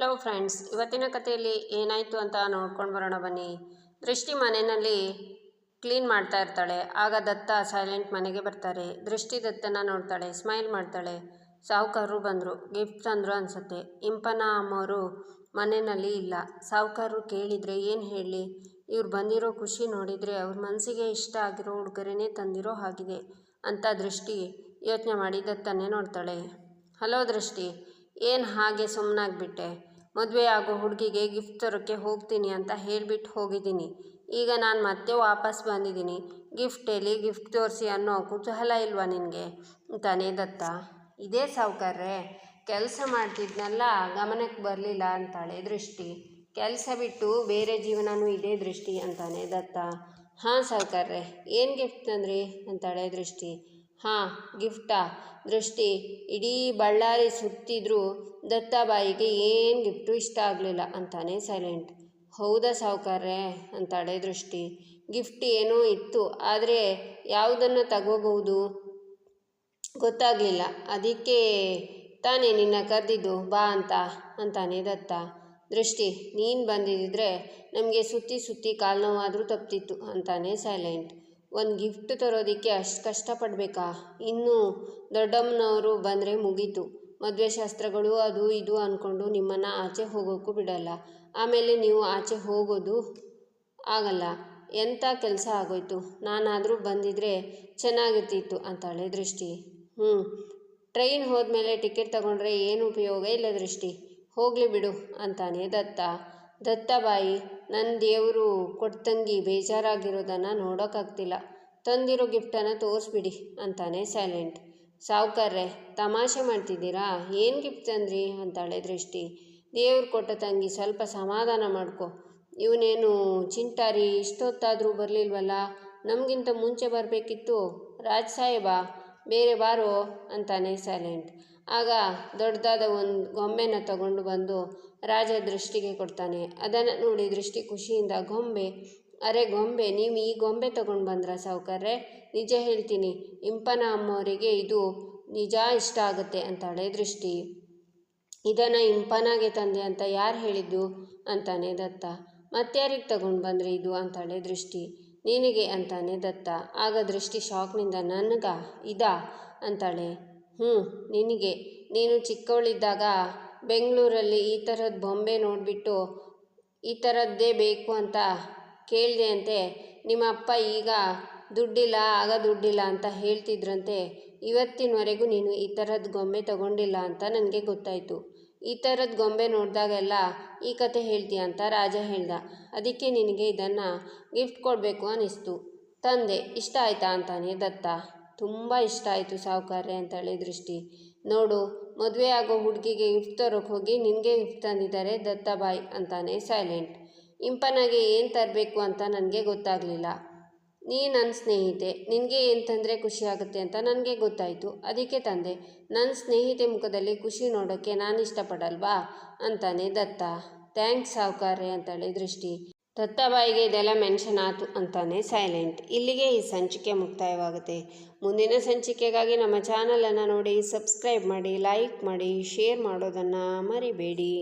Hello friends ಇವತ್ತಿನ ಕಥೆಯಲ್ಲಿ ಏನಾಯಿತು ಅಂತ ನೋಡ್ಕೊಂಡು ಬರೋಣ ಬನ್ನಿ. ದೃಷ್ಟಿ ಮನೆಯಲ್ಲಿ ಕ್ಲೀನ್ ಮಾಡ್ತಾ ಇರ್ತಾಳೆ. ಆಗ ದತ್ತ ಸೈಲೆಂಟ್ ಮನೆಗೆ ಬರ್ತಾರೆ. ದೃಷ್ಟಿ ದತ್ತನ ನೋಡ್ತಾಳೆ ಸ್ಮೈಲ್ ಮಾಡ್ತಾಳೆ. ಸಾಹುಕಾರರು ಬಂದರು ಗಿಫ್ಟ್ ತಂದರು ಅನಿಸುತ್ತೆ. ಇಂಪನ ಅಮ್ಮವರು ಮನೆಯಲ್ಲಿ ಇಲ್ಲ. ಸಾಹುಕಾರರು ಕೇಳಿದರೆ ಏನು ಹೇಳಿ? ಇವ್ರು ಬಂದಿರೋ ಖುಷಿ ನೋಡಿದರೆ ಅವ್ರ ಮನಸ್ಸಿಗೆ ಇಷ್ಟ ಆಗಿರೋ ಉಡುಗೊರೆನೇ ತಂದಿರೋ ಹಾಗಿದೆ ಅಂತ ದೃಷ್ಟಿ ಯೋಚನೆ ಮಾಡಿ ದತ್ತನೇ ನೋಡ್ತಾಳೆ. ಹಲೋ ದೃಷ್ಟಿ, ಏನು ಹಾಗೆ ಸುಮ್ಮನಾಗ್ಬಿಟ್ಟೆ ಮದುವೆ ಆಗೋ ಹುಡುಗಿಗೆ ಗಿಫ್ಟ್ ತರೋಕ್ಕೆ ಹೋಗ್ತೀನಿ ಅಂತ ಹೇಳಿಬಿಟ್ಟು ಹೋಗಿದ್ದೀನಿ. ಈಗ ನಾನು ಮತ್ತೆ ವಾಪಸ್ ಬಂದಿದ್ದೀನಿ. ಗಿಫ್ಟ್ ಎಲ್ಲಿ ಗಿಫ್ಟ್ ತೋರಿಸಿ ಅನ್ನೋ ಕುತೂಹಲ ಇಲ್ವಾ ನಿನಗೆ? ತಾನೇ ದತ್ತ. ಇದೇ ಸಾವುಕಾರ್ರೆ ಕೆಲಸ ಮಾಡ್ತಿದ್ನಲ್ಲ ಗಮನಕ್ಕೆ ಬರಲಿಲ್ಲ ಅಂತಾಳೆ ದೃಷ್ಟಿ. ಕೆಲಸ ಬಿಟ್ಟು ಬೇರೆ ಜೀವನವೂ ಇದೇ ದೃಷ್ಟಿ ಅಂತಾನೆ ದತ್ತ. ಹಾಂ ಸಾವುಕಾರ್ರೆ ಏನು ಗಿಫ್ಟ್ ತಂದ್ರಿ ಅಂತಾಳೆ ದೃಷ್ಟಿ. ಹಾಂ, ಗಿಫ್ಟಾ? ದೃಷ್ಟಿ, ಇಡೀ ಬಳ್ಳಾರಿ ಸುತ್ತಿದ್ರೂ ದತ್ತಾಬಾಯಿಗೆ ಏನು ಗಿಫ್ಟು ಇಷ್ಟ ಆಗಲಿಲ್ಲ ಅಂತಾನೆ ಸೈಲೆಂಟ್. ಹೌದಾ ಸಾವುಕಾರ್ರೆ? ಅಂತಾಳೆ ದೃಷ್ಟಿ. ಗಿಫ್ಟ್ ಏನೋ ಇತ್ತು, ಆದರೆ ಯಾವುದನ್ನು ತಗೋಬಹುದು? ಗೊತ್ತಾಗಲಿಲ್ಲ. ಅದಕ್ಕೆ ತಾನೇ ನಿನ್ನ ಕರೆದಿದ್ದು, ಬಾ ಅಂತ, ಅಂತಾನೆ ದತ್ತ. ದೃಷ್ಟಿ, ನೀನು ಬಂದಿದ್ದರೆ ನಮಗೆ ಸುತ್ತಿ ಸುತ್ತಿ ಕಾಲು ನೋವಾದರೂ ತಪ್ತಿತ್ತು, ಅಂತಾನೆ ಸೈಲೆಂಟ್. ಒಂದು ಗಿಫ್ಟ್ ತರೋದಕ್ಕೆ ಅಷ್ಟು ಕಷ್ಟಪಡಬೇಕಾ? ಇನ್ನು ದೊಡ್ಡಮ್ಮನವರು ಬಂದರೆ ಮುಗೀತು. ಮದುವೆ ಶಾಸ್ತ್ರಗಳು ಅದು ಇದು ಅಂದ್ಕೊಂಡು ನಿಮ್ಮನ್ನು ಆಚೆ ಹೋಗೋಕ್ಕೂ ಬಿಡಲ್ಲ. ಆಮೇಲೆ ನೀವು ಆಚೆ ಹೋಗೋದು ಆಗಲ್ಲ. ಎಂಥ ಕೆಲಸ ಆಗೋಯ್ತು? ನಾನಾದರೂ ಬಂದಿದ್ದರೆ ಚೆನ್ನಾಗಿರ್ತಿತ್ತು ಅಂತಾಳೆ ದೃಷ್ಟಿ. ಹ್ಞೂ ಟ್ರೈನ್ ಹೋದ್ಮೇಲೆ ಟಿಕೆಟ್ ತಗೊಂಡ್ರೆ ಏನು ಉಪಯೋಗ ಇಲ್ಲ ದೃಷ್ಟಿ. ಹೋಗಲಿ ಬಿಡು ಅಂತಾನೆ ದತ್ತ. ದತ್ತಬಾಯಿ ನನ್ನ ದೇವರು ಕೊಟ್ಟಂಗಿ ಬೇಜಾರಾಗಿರೋದನ್ನು ನೋಡೋಕ್ಕಾಗ್ತಿಲ್ಲ. ತಂದಿರೋ ಗಿಫ್ಟನ್ನು ತೋರಿಸ್ಬಿಡಿ ಅಂತಾನೆ ಸೈಲೆಂಟ್. ಸಾವುಕಾರ್ರೆ, ತಮಾಷೆ ಮಾಡ್ತಿದ್ದೀರಾ? ಏನು ಗಿಫ್ಟ್ ತಂದ್ರಿ? ಅಂತಾಳೆ ದೃಷ್ಟಿ. ದೇವ್ರು ಕೊಟ್ಟ ತಂಗಿ ಸ್ವಲ್ಪ ಸಮಾಧಾನ ಮಾಡ್ಕೊ. ಇವನೇನು ಚಿಂಟಾರಿ, ಇಷ್ಟೊತ್ತಾದರೂ ಬರಲಿಲ್ವಲ್ಲ? ನಮಗಿಂತ ಮುಂಚೆ ಬರಬೇಕಿತ್ತು. ರಾಜ್ ಸಾಹೇಬ, ಬೇರೆ ಬಾರೋ? ಅಂತಾನೆ ಸೈಲೆಂಟ್. ಆಗ ದೊಡ್ಡದಾದ ಒಂದು ಗೊಂಬೆನ ತಗೊಂಡು ಬಂದು ರಾಜ ದೃಷ್ಟಿಗೆ ಕೊಡ್ತಾನೆ. ಅದನ್ನು ನೋಡಿ ದೃಷ್ಟಿ ಖುಷಿಯಿಂದ, ಗೊಂಬೆ, ಅರೆ ಗೊಂಬೆ, ನೀವು ಈ ಗೊಂಬೆ ತಗೊಂಡು ಬಂದ್ರ ಸಾವುಕಾರ್ರೆ? ನಿಜ ಹೇಳ್ತೀನಿ, ಇಂಪನ ಅಮ್ಮವರಿಗೆ ಇದು ನಿಜ ಇಷ್ಟ ಆಗುತ್ತೆ ಅಂತಾಳೆ ದೃಷ್ಟಿ. ಇದನ್ನು ಇಂಪನಾಗೆ ತಂದೆ ಅಂತ ಯಾರು ಹೇಳಿದ್ದು? ಅಂತಾನೆ ದತ್ತ. ಮತ್ತ್ಯಾರಿಗೆ ತಗೊಂಡು ಬಂದ್ರಿ ಇದು? ಅಂತಾಳೆ ದೃಷ್ಟಿ. ನಿನಗೆ ಅಂತಾನೆ ದತ್ತ. ಆಗ ದೃಷ್ಟಿ ಶಾಕ್ನಿಂದ ನನಗ? ಇದಾ? ಅಂತಾಳೆ. ಹ್ಞೂ ನಿನಗೆ. ನೀನು ಚಿಕ್ಕವಳಿದ್ದಾಗ ಬೆಂಗಳೂರಲ್ಲಿ ಈ ಥರದ ಬೊಂಬೆ ನೋಡಿಬಿಟ್ಟು ಈ ಥರದ್ದೇ ಬೇಕು ಅಂತ ಕೇಳಿದೆ ಅಂತೆ. ನಿಮ್ಮ ಅಪ್ಪ ಈಗ ದುಡ್ಡಿಲ್ಲ, ಆಗ ದುಡ್ಡಿಲ್ಲ ಅಂತ ಹೇಳ್ತಿದ್ರಂತೆ. ಇವತ್ತಿನವರೆಗೂ ನೀನು ಈ ಥರದ ಗೊಂಬೆ ತಗೊಂಡಿಲ್ಲ ಅಂತ ನನಗೆ ಗೊತ್ತಾಯಿತು. ಈ ಥರದ ಗೊಂಬೆ ನೋಡಿದಾಗೆಲ್ಲ ಈ ಕತೆ ಹೇಳ್ತೀಯ ಅಂತ ರಾಜ ಹೇಳ್ದ. ಅದಕ್ಕೆ ನಿನಗೆ ಇದನ್ನು ಗಿಫ್ಟ್ ಕೊಡಬೇಕು ಅನ್ನಿಸ್ತು ತಂದೆ, ಇಷ್ಟ ಆಯ್ತಾ ಅಂತಾನೆ ದತ್ತ. ತುಂಬ ಇಷ್ಟ ಆಯಿತು ಸಾವುಕಾರ್ಯ ಅಂತೇಳಿ ದೃಷ್ಟಿ. ನೋಡು, ಮದುವೆ ಆಗೋ ಹುಡುಗಿಗೆ ಗಿಫ್ಟ್ ತರೋಕೆ ಹೋಗಿ ನಿನಗೆ ಗಿಫ್ಟ್ ತಂದಿದ್ದಾರೆ ದತ್ತಾಬಾಯಿ ಅಂತಾನೆ ಸೈಲೆಂಟ್ ಇಂಪನಾಗೆ ಏನು ತರಬೇಕು ಅಂತ ನನಗೆ ಗೊತ್ತಾಗಲಿಲ್ಲ. ನೀ ನನ್ನ ಸ್ನೇಹಿತೆ, ನಿನಗೆ ಏನು ತಂದರೆ ಖುಷಿ ಆಗುತ್ತೆ ಅಂತ ನನಗೆ ಗೊತ್ತಾಯಿತು. ಅದಕ್ಕೆ ತಂದೆ ನನ್ನ ಸ್ನೇಹಿತೆ ಮುಖದಲ್ಲಿ ಖುಷಿ ನೋಡೋಕ್ಕೆ ನಾನು ಇಷ್ಟಪಡಲ್ವಾ? ಅಂತಾನೆ ದತ್ತ. ಥ್ಯಾಂಕ್ಸ್ ಸಾವುಕಾರ್ರೆ ಅಂತೇಳಿ ದೃಷ್ಟಿ. ದತ್ತಾಬಾಯಿಗೆ ಇದೆಲ್ಲ ಮೆನ್ಷನ್ ಆಯಿತು ಅಂತಾನೆ ಸೈಲೆಂಟ್ ಇಲ್ಲಿಗೆ ಈ ಸಂಚಿಕೆ ಮುಕ್ತಾಯವಾಗುತ್ತೆ. ಮುಂದಿನ ಸಂಚಿಕೆಗಾಗಿ ನಮ್ಮ ಚಾನಲನ್ನು ನೋಡಿ ಸಬ್ಸ್ಕ್ರೈಬ್ ಮಾಡಿ ಲೈಕ್ ಮಾಡಿ ಶೇರ್ ಮಾಡೋದನ್ನು ಮರಿಬೇಡಿ.